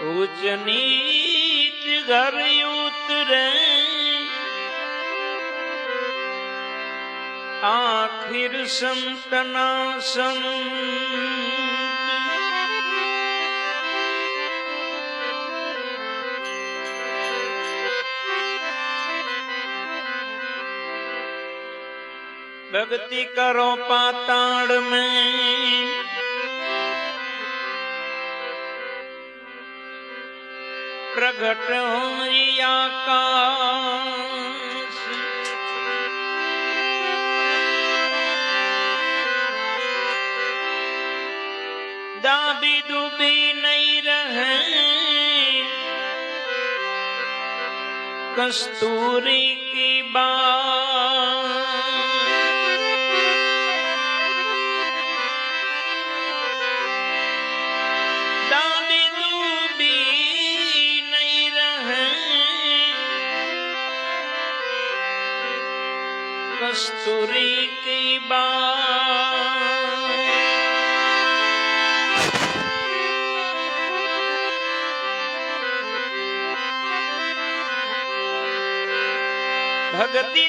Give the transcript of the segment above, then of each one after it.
उच घर उतरे। आखिर संतना संत। भक्ति करो पाताड़ में। प्रगट हो आकाश। दाबी दुबी नहीं रहे। कस्तूरी की बात। कस्तूरी की बात। भगती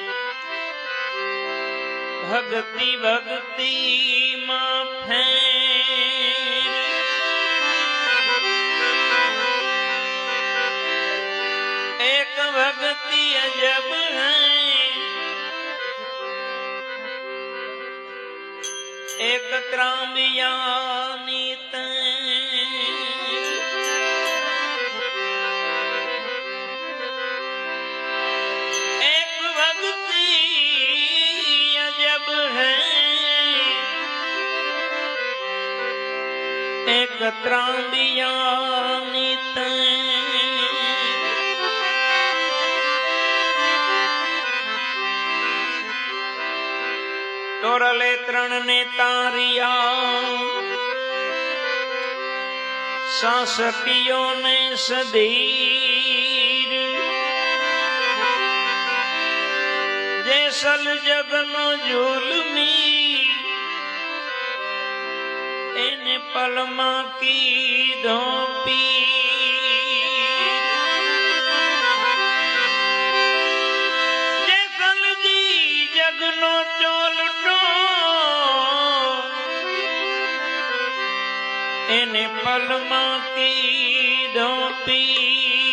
ભક્તિ ભક્તિ માં ફેર. એક ભક્તિ અજબ એક ત્રામિયાની તૈ. કત્રાંબિયા નિત તોરલે ત્રણ ને તારિયા. સાસ પિયો ને સધીર જેસલ જગનો જુલમી એને પલમાં કીધો પી જગનો ચોલટો એને પલમાં કીધો પી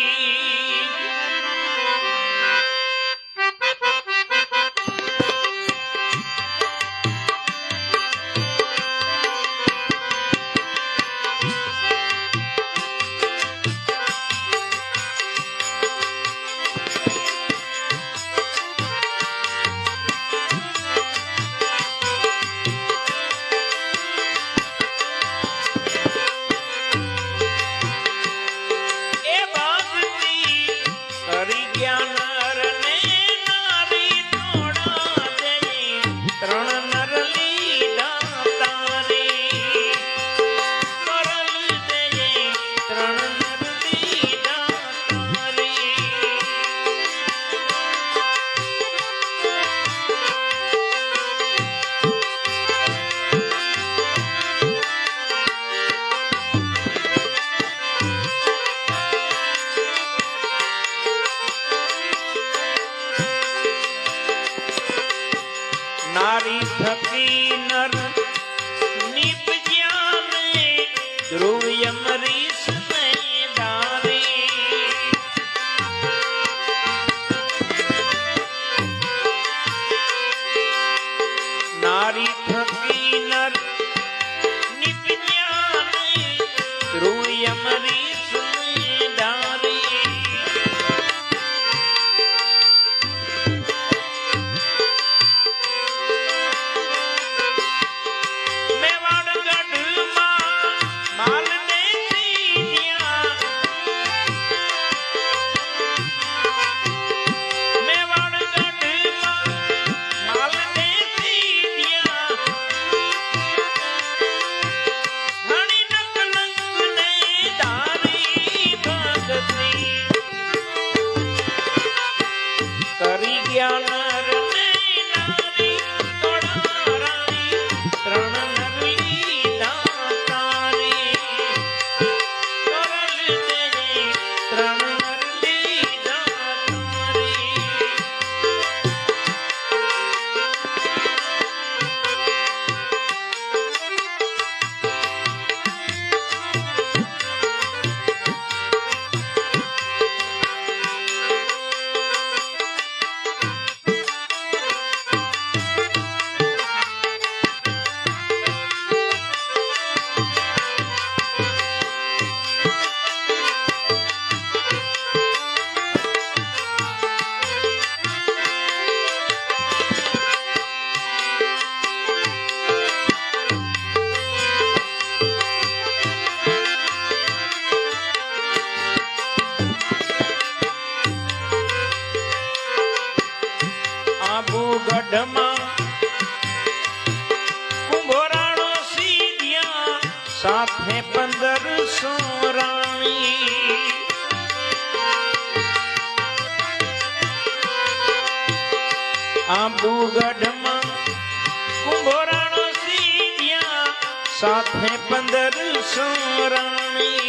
નારી થકી નર નિપજ્યા ધ્રુવ પંદરસો રાણી. આબુગઢમાં કુંભોરાણો સી સાથે પંદરસો રાણી.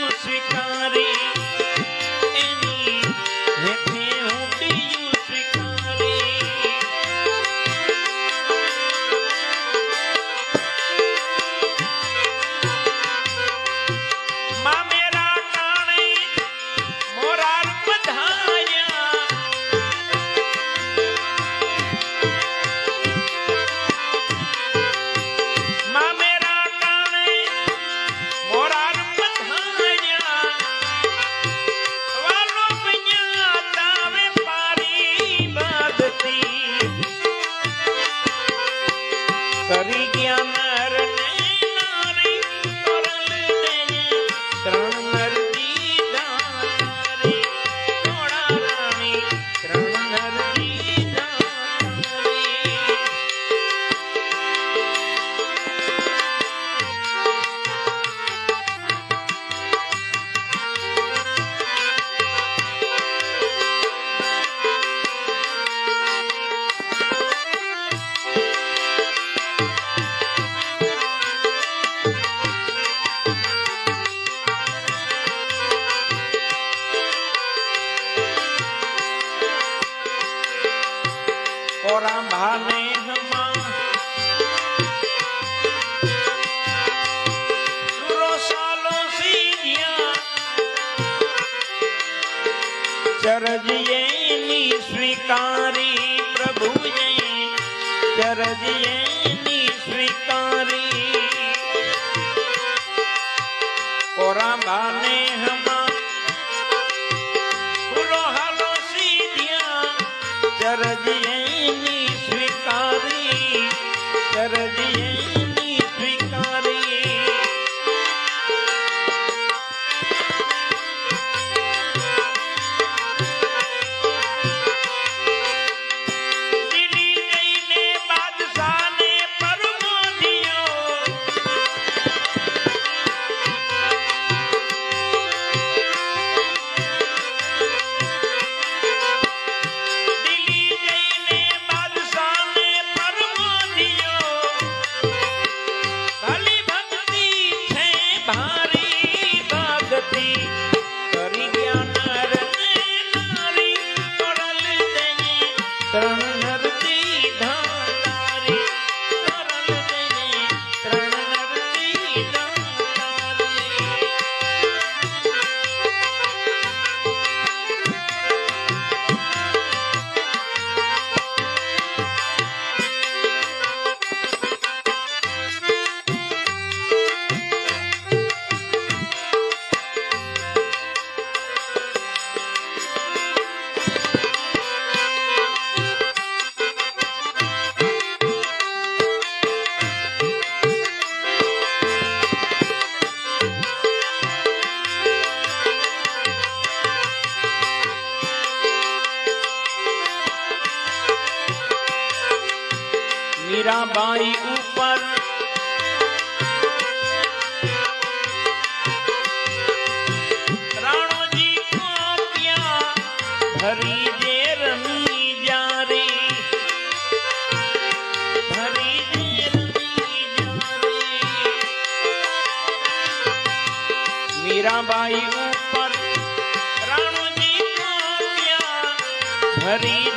જરજીએ સ્વીકારી ઓરાંબાને હમા ફૂલો હાલો સીધ્યા જરજીએ સ્વીકારી જરજીએ મીરાબાઈ ઉપર. રાણોજી રમી જારે. મીરાબાઈ ઉપર રાણોજી રમી